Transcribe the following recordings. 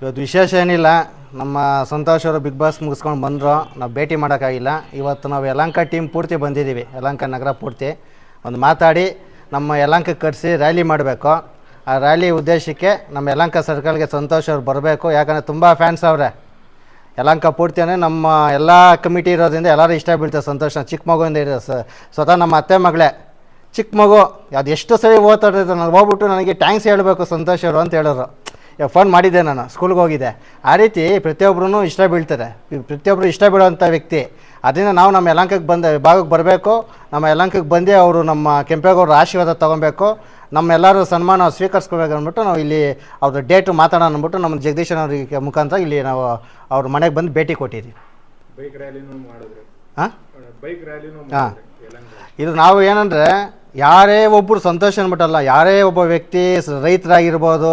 ಇವತ್ತು ವಿಶೇಷ ಏನಿಲ್ಲ. ನಮ್ಮ ಸಂತೋಷ್ ಅವರು ಬಿಗ್ ಬಾಸ್ ಮುಗಿಸ್ಕೊಂಡು ಬಂದರು. ನಾವು ಭೇಟಿ ಮಾಡೋಕ್ಕಾಗಿಲ್ಲ. ಇವತ್ತು ನಾವು ಯಲಂಕ ಟೀಮ್ ಪೂರ್ತಿ ಬಂದಿದ್ದೀವಿ ಯಲಂಕ ನಗರ ಪೂರ್ತಿ. ಒಂದು ಮಾತಾಡಿ ನಮ್ಮ ಯಲಂಕಕ್ಕೆ ಕರೆಸಿ ರ್ಯಾಲಿ ಮಾಡಬೇಕು. ಆ ರ್ಯಾಲಿ ಉದ್ದೇಶಕ್ಕೆ ನಮ್ಮ ಯಲಂಕ ಸರ್ಕಲ್ಗೆ ಸಂತೋಷ್ ಅವ್ರು ಬರಬೇಕು. ಯಾಕಂದರೆ ತುಂಬ ಫ್ಯಾನ್ಸ್ ಅವರೇ. ಯಲಂಕ ಅಂದರೆ ನಮ್ಮ ಎಲ್ಲ ಕಮಿಟಿ ಇರೋದ್ರಿಂದ ಎಲ್ಲರೂ ಇಷ್ಟ ಬೀಳ್ತಾರೆ. ಸಂತೋಷ ಚಿಕ್ಕ ಮಗುವಿಂದ ಇರೋ ಸ್ವತಃ ನಮ್ಮ ಅತ್ತೆ ಮಗಳೇ. ಚಿಕ್ಕ ಮಗು ಅದು ಎಷ್ಟು ಸರಿ ಓದ್ತಾರೆ ನಾನು ಹೋಗ್ಬಿಟ್ಟು ನನಗೆ ಟ್ಯಾಂಕ್ಸ್ ಹೇಳಬೇಕು ಸಂತೋಷ್ ಅವರು ಅಂತ ಹೇಳೋರು. ಫೋನ್ ಮಾಡಿದ್ದೆ ನಾನು ಸ್ಕೂಲ್ಗೆ ಹೋಗಿದ್ದೆ. ಆ ರೀತಿ ಪ್ರತಿಯೊಬ್ಬರೂ ಇಷ್ಟ ಬೀಳ್ತಾರೆ. ಪ್ರತಿಯೊಬ್ಬರು ಇಷ್ಟ ಬೀಳೋವಂಥ ವ್ಯಕ್ತಿ. ಅದರಿಂದ ನಾವು ನಮ್ಮ ಯಲಂಕಕ್ಕೆ ಬಂದ ಭಾಗಕ್ಕೆ ಬರಬೇಕು. ನಮ್ಮ ಯಲಂಕಕ್ಕೆ ಬಂದೇ ಅವರು ನಮ್ಮ ಕೆಂಪೇಗೌಡರ ಆಶೀರ್ವಾದ ತೊಗೊಬೇಕು. ನಮ್ಮೆಲ್ಲರೂ ಸನ್ಮಾನ ಸ್ವೀಕರಿಸ್ಕೋಬೇಕು ಅಂದ್ಬಿಟ್ಟು ನಾವು ಇಲ್ಲಿ ಅವ್ರ ಡೇಟು ಮಾತಾಡೋಣ ಅಂದ್ಬಿಟ್ಟು ನಮ್ಮ ಜಗದೀಶನ್ ಅವರಿಗೆ ಮುಖಾಂತರ ಇಲ್ಲಿ ನಾವು ಅವ್ರ ಮನೆಗೆ ಬಂದು ಭೇಟಿ ಕೊಟ್ಟಿದ್ದೀವಿ. ಬೈಕ್ ರ್ಯಾಲಿನೂ ಮಾಡಿದ್ರು. ಹಾಂ ಬೈಕ್ ರ್ಯಾಲಿನೂ ಹಾ. ಮಾಡಿದ್ರು ಇದು ನಾವು ಏನಂದರೆ ಯಾರೇ ಒಬ್ಬರು ಸಂತೋಷ ಅನ್ಬಿಟ್ಟಲ್ಲ ಯಾರೇ ಒಬ್ಬ ವ್ಯಕ್ತಿ ರೈತರಾಗಿರ್ಬೋದು,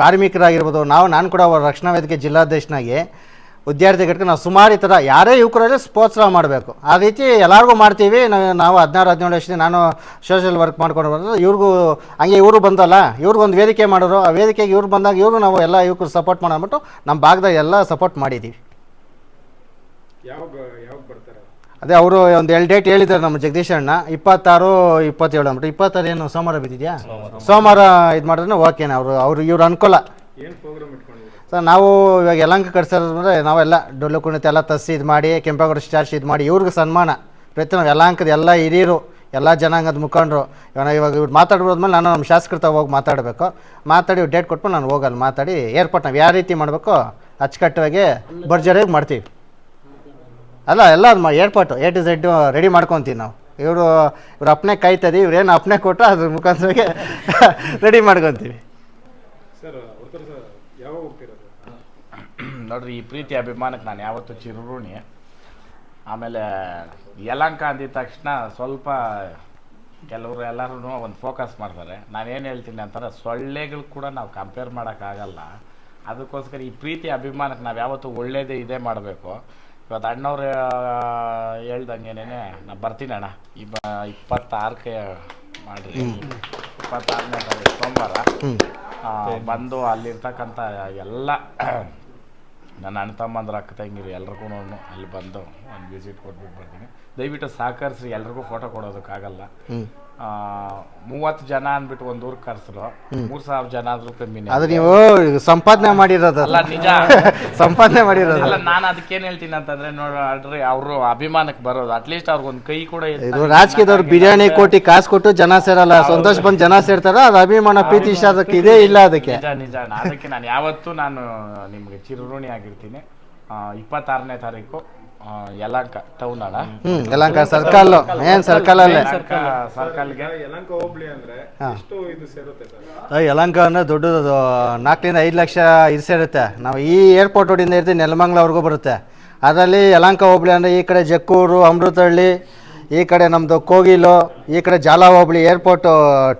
ಕಾರ್ಮಿಕರಾಗಿರ್ಬೋದು, ನಾವು, ನಾನು ಕೂಡ ಅವರ ರಕ್ಷಣಾ ವೇದಿಕೆ ಜಿಲ್ಲಾಧ್ಯಕ್ಷನಾಗಿ ವಿದ್ಯಾರ್ಥಿ ಘಟಕ, ನಾವು ಸುಮಾರು ಈ ಥರ ಯಾರೇ ಯುವಕರಲ್ಲಿ ಸ್ಪೋರ್ಟ್ಸ್ ಮಾಡಬೇಕು. ಆ ರೀತಿ ಎಲ್ಲರಿಗೂ ಮಾಡ್ತೀವಿ. ನಾವು ನಾವು ಹದಿನಾರು, ಹದಿನೇಳು ವರ್ಷದಿಂದ ನಾನು ಸೋಷಿಯಲ್ ವರ್ಕ್ ಮಾಡ್ಕೊಂಡು ಬಂದ್ರೆ ಇವ್ರಿಗೂ ಹಂಗೆ ಇವರು ಬಂದಲ್ಲ ಇವ್ರಿಗೊಂದು ವೇದಿಕೆ ಮಾಡೋರು, ಆ ವೇದಿಕೆಗೆ ಇವ್ರು ಬಂದಾಗ ಇವರು ನಾವು ಎಲ್ಲ ಯುವಕರು ಸಪೋರ್ಟ್ ಮಾಡ್ಬಿಟ್ಟು ನಮ್ಮ ಭಾಗದಾಗ ಎಲ್ಲ ಸಪೋರ್ಟ್ ಮಾಡಿದ್ದೀವಿ ಅದೇ ಅವರು ಒಂದು ಎರಡು ಡೇಟ್ ಹೇಳಿದ್ದಾರೆ ನಮ್ಮ ಜಗದೀಶ್ ಅಣ್ಣ. ಇಪ್ಪತ್ತಾರು ಇಪ್ಪತ್ತೇಳು ಅಂದ್ಬಿಟ್ಟು. ಇಪ್ಪತ್ತಾರು ಏನು ಸೋಮವಾರ ಬಿದ್ದಿದೆಯಾ? ಸೋಮವಾರ. ಇದು ಮಾಡಿದ್ರೆ ಓಕೆನಾ ಅವರು ಅವ್ರು ಇವ್ರು ಅನ್ಕೋಲ್ಲ ಇಟ್ಕೊಂಡಿದ್ರು ಸರ್ ನಾವು ಇವಾಗ ಯಲಂಕ ಕಟ್ಸಿರೋದ್ರೆ ನಾವೆಲ್ಲ ಡೊಳ್ಳು ಕುಣಿತ ಎಲ್ಲ ತಸ್ಸಿ ಇದು ಮಾಡಿ ಕೆಂಪೇಗೌಡ ಸ್ಟಾರ್ಸ್ ಇದು ಮಾಡಿ ಇವ್ರಿಗೆ ಸನ್ಮಾನ. ಪ್ರತಿ ನಾವು ಯಲಂಕದ ಎಲ್ಲ ಹಿರಿಯರು ಎಲ್ಲ ಜನಾಂಗದ ಮುಖಂಡರು ಇವಾಗ ಇವಾಗ ಇವ್ರು ಮಾತಾಡ್ಬೋದ್ಮೇಲೆ ನಾನು ನಮ್ಮ ಶಾಸಕರ ಹೋಗಿ ಮಾತಾಡಬೇಕು. ಮಾತಾಡಿ ಡೇಟ್ ಕೊಟ್ಬಿಟ್ಟು ನಾನು ಹೋಗಲ್ಲ ಮಾತಾಡಿ ಏರ್ಪೋರ್ಟ್ ನಾವು ಯಾವ ರೀತಿ ಮಾಡಬೇಕು ಅಚ್ಚುಕಟ್ಟಾಗಿ ಭರ್ಜರಿಯಾಗಿ ಮಾಡ್ತೀವಿ. ಅಲ್ಲ ಎಲ್ಲ ಅದು ಏರ್ಪಾಟು ಎ ಟು ಝೆಡ್ ರೆಡಿ ಮಾಡ್ಕೊತೀವಿ ನಾವು. ಇವರು ಇವ್ರು ಅಪ್ನೆ ಕಾಯ್ತದೆ ಇವ್ರೇನು ಅಪ್ನೆ ಕೊಟ್ಟು ಅದ್ರ ಮುಖಾಂತರಗೆ ರೆಡಿ ಮಾಡ್ಕೊತೀವಿ. ಸರ್ ಉತ್ತರ ಸರ್ ಯಾವಾಗ ಹೋಗ್ತಿರೋದು? ನೋಡ್ರಿ ಈ ಪ್ರೀತಿ ಅಭಿಮಾನಕ್ಕೆ ನಾನು ಯಾವತ್ತೂ ಚಿರಋಣಿ. ಆಮೇಲೆ ಯಲಂಕ ಅಂದಿದ ತಕ್ಷಣ ಸ್ವಲ್ಪ ಕೆಲವರು ಎಲ್ಲರೂ ಒಂದು ಫೋಕಸ್ ಮಾಡ್ತಾರೆ. ನಾನೇನು ಹೇಳ್ತೀನಿ ಅಂತಾರೆ ಸೊಳ್ಳೆಗಳು ಕೂಡ ನಾವು ಕಂಪೇರ್ ಮಾಡೋಕ್ಕಾಗಲ್ಲ ಅದಕ್ಕೋಸ್ಕರ ಈ ಪ್ರೀತಿ ಅಭಿಮಾನಕ್ಕೆ ನಾವು ಯಾವತ್ತೂ ಒಳ್ಳೇದೇ ಇದೇ ಮಾಡಬೇಕು. ಇವತ್ತು ಅಣ್ಣವ್ರು ಹೇಳ್ದಂಗೆನೇ ನಾ ಬರ್ತೀನಿ ಅಣ್ಣ. ಇಬ್ಬ ಇಪ್ಪತ್ತಾರಕ್ಕೆ ಮಾಡಿರಿ. ಇಪ್ಪತ್ತಾರನೇ ತಾರೀಕು ಸೋಮವಾರ. ಬಂದು ಅಲ್ಲಿರ್ತಕ್ಕಂಥ ಎಲ್ಲ ನನ್ನ ಅಣ್ಣ ತಮ್ಮಂದ್ರೆ ಅಕ್ಕ ತಂಗಿರು ಎಲ್ರಿಗೂ ಅಲ್ಲಿ ಬಂದು ಒಂದು ವಿಸಿಟ್ ಕೊಟ್ಬಿಟ್ಟು ಬರ್ತೀನಿ. ದಯವಿಟ್ಟು ಸಹಕರಿಸಿ ಎಲ್ರಿಗೂ ಫೋಟೋ ಕೊಡೋದಕ್ಕಾಗಲ್ಲ. ಮೂವತ್ತು ಜನ ಅಂದ್ಬಿಟ್ಟು ಒಂದು ಊರ್ ಕರೆಸಲು ಮೂರು ಸಾವಿರ ಜನ ಆದ್ರೂ ಕಮ್ಮಿನೇ ಅದು ನೀವು ಸಂಪಾದನೆ ಮಾಡಿರೋದು ಅಲ್ಲ ನಿಜ. ಸಂಪಾದನೆ ಮಾಡಿರೋದು. ಅಲ್ಲ ನಾನು ಅದಕ್ಕೇನು ಹೇಳ್ತೀನಿ ಅಂತಂದ್ರೆ ನೋಡ್ರಿ ಅವರು ಅಭಿಮಾನಕ್ಕೆ ಬರೋದು. ಅಟ್ಲೀಸ್ಟ್ ಅವ್ರಿಗೊಂದು ಕೈ ಕೂಡ ಎತ್ತಿ- ಇದು ರಾಜಕೀಯದವ್ರು ಬಿರಿಯಾನಿ ಕೋಟಿ ಕಾಸು ಕೊಟ್ಟು ಜನ ಸೇರಲ್ಲ. ಸಂತೋಷ ಬಂದು ಜನ ಸೇರ್ತಾರ ಅದು ಅಭಿಮಾನ ಪ್ರೀತಿ ಇಷ್ಟ ಅದಕ್ಕೆ ಇದೇ ಇಲ್ಲ ಅದಕ್ಕೆ. ನಿಜ. ಅದಕ್ಕೆ ನಾನು ಯಾವತ್ತೂ ನಾನು ನಿಮಗೆ ಚಿರಋಣಿ ಆಗಿರ್ತೀನಿ ಇಪ್ಪತ್ತಾರನೇ ತಾರೀಕು. ಆ, ಯಲಹಂಕ ಟೌನ್ ಅಣ್ಣ ಹ್ಮ್ ಯಲಂಕ ಸರ್ಕಲ್ ಏನ್ ಸರ್ಕಲ್ ಅಲ್ಲೇ. ಸರ್ಕಲ್ಗೆ ಯಲಹಂಕ ಹೋಬ್ಳಿ ಅಂದ್ರೆ ಎಷ್ಟು ಇದು ಸೇರುತ್ತೆ ಸರ್? ಯಲಂಕ ಅಂದ್ರೆ ದೊಡ್ಡದು ನಾಲ್ಕರಿಂದ ಐದು ಲಕ್ಷ ಇದು ಸೇರುತ್ತೆ. ನಾವು ಈ ಏರ್ಪೋರ್ಟ್ ರೋಡಿಂದ ಇರ್ತೀವಿ ನೆಲಮಂಗ್ಲವ್ರಿಗೂ ಬರುತ್ತೆ. ಅದರಲ್ಲಿ ಯಲಂಕ ಹೋಬಳಿ ಅಂದರೆ ಈ ಕಡೆ ಜಕ್ಕೂರು ಅಮೃತಹಳ್ಳಿ ಈ ಕಡೆ ನಮ್ಮದು ಕೋಗಿಲು ಈ ಕಡೆ ಜಾಲ ಹೋಬಳಿ ಏರ್ಪೋರ್ಟ್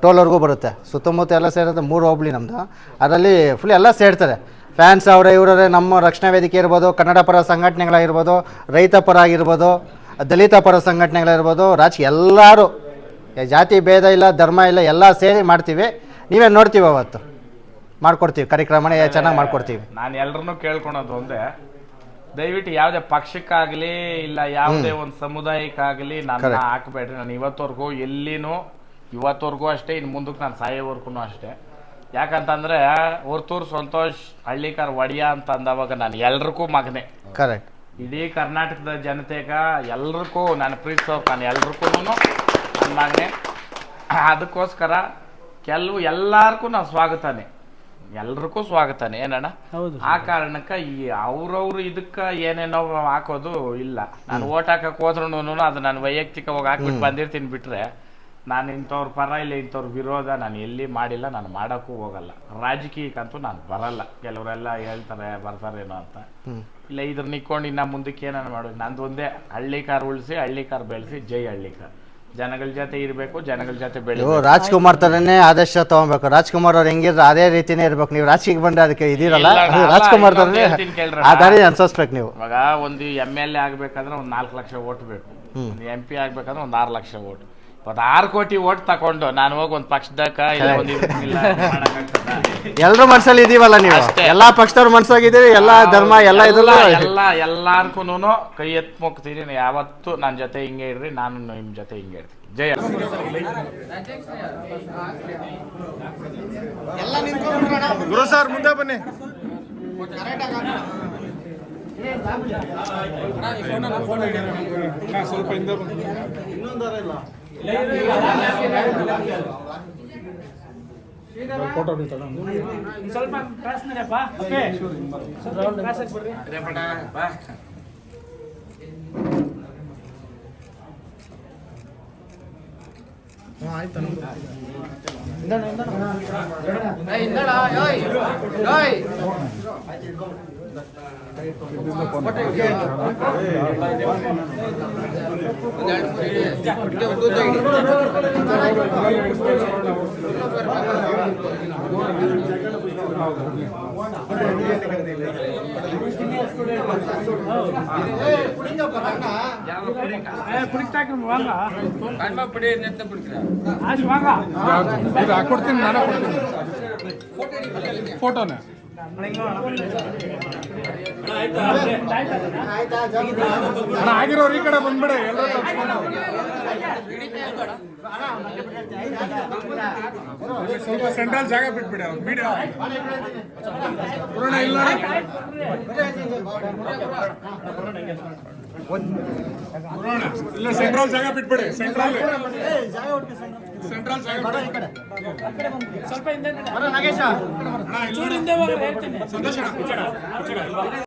ಟೋಲ್ವರೆಗೂ ಬರುತ್ತೆ. ಸುತ್ತಮುತ್ತ ಎಲ್ಲ ಸೇರುತ್ತೆ ಮೂರು ಹೋಬಳಿ ನಮ್ಮದು ಅದರಲ್ಲಿ ಫುಲ್ ಎಲ್ಲ ಸೇರ್ತಾರೆ. ಫ್ಯಾನ್ಸ್ ಅವರೇ ಇವರೇ ನಮ್ಮ ರಕ್ಷಣಾ ವೇದಿಕೆ ಇರ್ಬೋದು ಕನ್ನಡ ಪರ ಸಂಘಟನೆಗಳಾಗಿರ್ಬೋದು ರೈತ ಪರ ಆಗಿರ್ಬೋದು ದಲಿತ ಪರ ಸಂಘಟನೆಗಳಿರ್ಬೋದು ರಾಜ್ ಎಲ್ಲರೂ ಜಾತಿ ಭೇದ ಇಲ್ಲ ಧರ್ಮ ಇಲ್ಲ ಎಲ್ಲ ಸೇರಿ ಮಾಡ್ತೀವಿ. ನೀವೇ ನೋಡ್ತೀವಿ ಅವತ್ತು. ಮಾಡ್ಕೊಡ್ತೀವಿ ಕಾರ್ಯಕ್ರಮನೇ ಚೆನ್ನಾಗಿ ಮಾಡ್ಕೊಡ್ತೀವಿ. ನಾನು ಎಲ್ಲರನ್ನೂ ಕೇಳ್ಕೊಳೋದು ಒಂದೇ. ದಯವಿಟ್ಟು ಯಾವುದೇ ಪಕ್ಷಕ್ಕಾಗಲಿ ಇಲ್ಲ ಯಾವುದೇ ಒಂದು ಸಮುದಾಯಕ್ಕಾಗಲಿ ನಾನು ಹಾಕಬೇಡ್ರಿ. ನಾನು ಇವತ್ತವರೆಗೂ ಎಲ್ಲಿನೂ ಇವತ್ತವರೆಗೂ ಅಷ್ಟೇ ಇನ್ನು ಮುಂದಕ್ಕೆ ನಾನು ಸಾಯೋವರೆಗೂ ಅಷ್ಟೇ. ಯಾಕಂತಂದ್ರೆ ಹೊರ್ತೂರು ಸಂತೋಷ್ ಹಳ್ಳಿಕಾರ್ ಒಡಿಯ ಅಂತ ಅಂದವಾಗ ನಾನು ಎಲ್ರಿಗೂ ಮಗನೇ. ಕರೆಕ್ಟ್ ಇಡೀ ಕರ್ನಾಟಕದ ಜನತೆಗ ಎಲ್ರಿಗೂ ನಾನು ಪ್ರೀತಿಸೋ ನಾನು ಎಲ್ರಿಗೂ ನನ್ನ ಮಗನೇ. ಅದಕ್ಕೋಸ್ಕರ ಕೆಲವು ಎಲ್ಲಾರ್ಗೂ ನಾನು ಸ್ವಾಗತಾನೆ. ಎಲ್ರಿಗೂ ಸ್ವಾಗತನೇ ಏನಣ್ಣ? ಆ ಕಾರಣಕ್ಕೆ ಈ ಅವ್ರವ್ರು ಇದಕ್ಕ ಏನೇನೋ ಹಾಕೋದು ಇಲ್ಲ. ನಾನು ಓಟ್ ಹಾಕಕ್ ಹೋದ್ರು ಅದು ನಾನು ವೈಯಕ್ತಿಕವಾಗಿ ಹಾಕ್ಬಿಟ್ಟು ಬಂದಿರ್ತೀನಿ ಬಿಟ್ರೆ ನಾನು ಇಂಥವ್ರ ಪರ ಇಲ್ಲ ಇಂಥವ್ರ ವಿರೋಧ ನಾನು ಎಲ್ಲಿ ಮಾಡಿಲ್ಲ ನಾನು ಮಾಡೋಕ್ಕೂ ಹೋಗಲ್ಲ. ರಾಜಕೀಯಕ್ಕಂತೂ ನಾನು ಬರಲ್ಲ. ಕೆಲವರೆಲ್ಲ ಹೇಳ್ತಾರೆ ಬರ್ತಾರೇನೋ ಅಂತ. ಇಲ್ಲ ಇದ್ರ ನಿಕ್ಕೊಂಡು ಇನ್ನು ಮುಂದಕ್ಕೆ ಏನಾರು ಮಾಡೋದು ನಂದು ಒಂದೇ ಹಳ್ಳಿ ಕಾರ್ ಉಳಿಸಿ ಹಳ್ಳಿ ಕಾರ್ ಬೆಳೆಸಿ ಜೈ ಹಳ್ಳಿ ಕಾರ್. ಜನಗಳ ಜೊತೆ ಇರಬೇಕು ಜನಗಳ ಜೊತೆ ಬೆಳೆ ರಾಜ್ಕುಮಾರ್ ತರನೇ ಆದರ್ಶ ತಗೊಬೇಕು. ರಾಜ್ಕುಮಾರ್ ಅವ್ರು ಹೆಂಗಿದ್ರೆ ಅದೇ ರೀತಿನೇ ಇರ್ಬೇಕು. ನೀವು ರಾಜಕೀಯ ಬಂದ್ರೆ ಅದಕ್ಕೆ ಇದಿರಲ್ಲ. ರಾಜ್ಕುಮಾರ್ ಇನ್ನೊಂದು ಥರನೇ ಆ ದಾರಿ ಅನ್ಸೋಸ್ಬೇಕು ನೀವು. ಇವಾಗ ಒಂದು ಎಂ ಎಲ್ ಎ ಆಗ್ಬೇಕಂದ್ರೆ ಒಂದು ನಾಲ್ಕು ಲಕ್ಷ ಓಟ್ ಬೇಕು. ಎಂ ಪಿ ಆಗ್ಬೇಕಂದ್ರೆ ಒಂದು ಆರು ಲಕ್ಷ ಓಟ್. ಇವತ್ತು ಆರು ಕೋಟಿ ಓಟ್ ತಕೊಂಡು ನಾನು ಹೋಗಿ ಒಂದು ಪಕ್ಷದಕ ಇಲ್ಲ ಒಂದು ಇದಕ್ಕೆ ಇಲ್ಲ ಮಾಡಕ್ಕಾಗ್ತದಾ? ಎಲ್ರ ಮನ್ಸಲ್ಲಿ ಇದೀವಲ್ಲ ನೀವು? ಅಷ್ಟೇ. ಎಲ್ಲಾ ಪಕ್ಷದವ್ರ ಮನ್ಸಾಗಿದ್ದೀವಿ ಎಲ್ಲಾ ಧರ್ಮ ಎಲ್ಲ ಇದಲ್ಲ ಎಲ್ಲ ಎಲ್ಲಾರ್ಗೂನು ಕೈ ಎತ್ತು ಮುಗ್ತೀನಿ ಯಾವತ್ತು ನನ್ನ ಜೊತೆ ಹಿಂಗೆ ಇಡ್ರಿ ನಾನು ನಿಮ್ಮ ಜೊತೆ ಹಿಂಗೆ ಇರ್ತೀನಿ. ಜಯ ಗುರು ಸರ್ ಮುಂದೆ ಬನ್ನಿ. ಸ್ವಲ್ಪ ಹಿಂದೆ ಬನ್ನಿ ಫೋಟೋ ಸ್ವಲ್ಪ ಕ್ರಾಸ್ ನಡಿಯಪ್ಪ ಓಕೆ ಸ್ವಲ್ಪ ಕ್ರಾಸ್ ಹಾಕಿ ಬರ್ರಿ ఏ ಹಾಕೊಡ್ತೀನಿ ನಾನೇ ಕೊಡ್ತೀನಿ ಫೋಟೋನೇ ಅಣ್ಣ ಆಗಿರೋರು ಈ ಕಡೆ ಬಂದ್ಬಿಡಿ ಎಲ್ಲರೂ ಸ್ವಲ್ಪ ಸೆಂಟ್ರಲ್ ಜಾಗ ಬಿಟ್ಬಿಡಿ ಅವ್ರು ಮೀಡಿಯಾ ಪೂರ್ಣ ಇಲ್ಲ ಪೂರ್ಣ ಇಲ್ಲ ಸೆಂಟ್ರಲ್ ಜಾಗ ಬಿಟ್ಬಿಡಿ ಸೆಂಟ್ರಲ್ ಸೆಂಟ್ರಲ್ ಜಾಗ ಬಿಟ್ಬಿಡಿ. ಸ್ವಲ್ಪ ಹಿಂದೆ ಅಣ್ಣ, ಇಲ್ಲ.